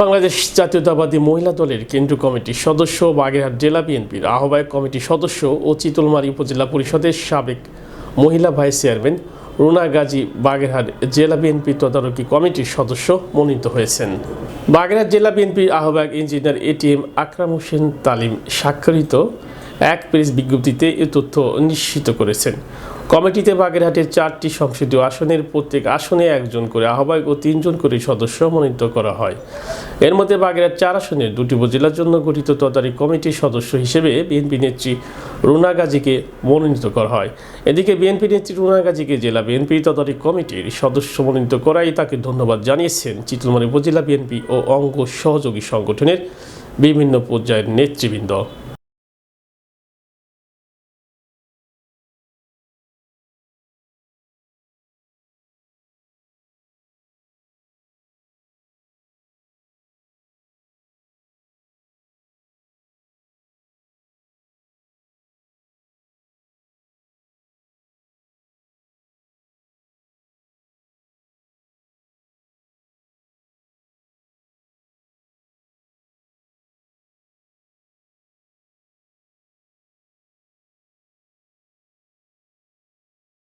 বাংলাদেশ জাতীয়তাবাদী মহিলা দলের কেন্দ্রীয় কমিটির সদস্য বাগেরহাট জেলা বিএনপির আহ্বায়ক কমিটির সদস্য ও চিতলমারী উপজেলা পরিষদের সাবেক মহিলা ভাইস চেয়ারম্যান রুনা গাজী বাগেরহাট জেলা বিএনপি তদারকি কমিটির সদস্য মনোনীত হয়েছেন। বাগেরহাট জেলা বিএনপির আহ্বায়ক ইঞ্জিনিয়ার এটিএম আকরাম হোসেন তালিম স্বাক্ষরিত এক প্রেস বিজ্ঞপ্তিতে এ তথ্য নিশ্চিত করেছেন। কমিটিতে বাগেরহাটের চারটি সংসদীয় আসনের প্রত্যেক আসনে একজন করে আহ্বায়ক ও তিনজন করে সদস্য মনোনীত করা হয়। এর মধ্যে বাগেরহাট চার আসনের দুটি উপজেলার জন্য গঠিত তদারকি কমিটির সদস্য হিসেবে বিএনপি নেত্রী রুনা গাজীকে মনোনীত করা হয়। এদিকে বিএনপি নেত্রী রুনা গাজীকে জেলা বিএনপি তদারকি কমিটির সদস্য মনোনীত করায় তাকে ধন্যবাদ জানিয়েছেন চিতলমারী উপজেলা বিএনপি ও অঙ্গ সহযোগী সংগঠনের বিভিন্ন পর্যায়ের নেতৃবৃন্দ।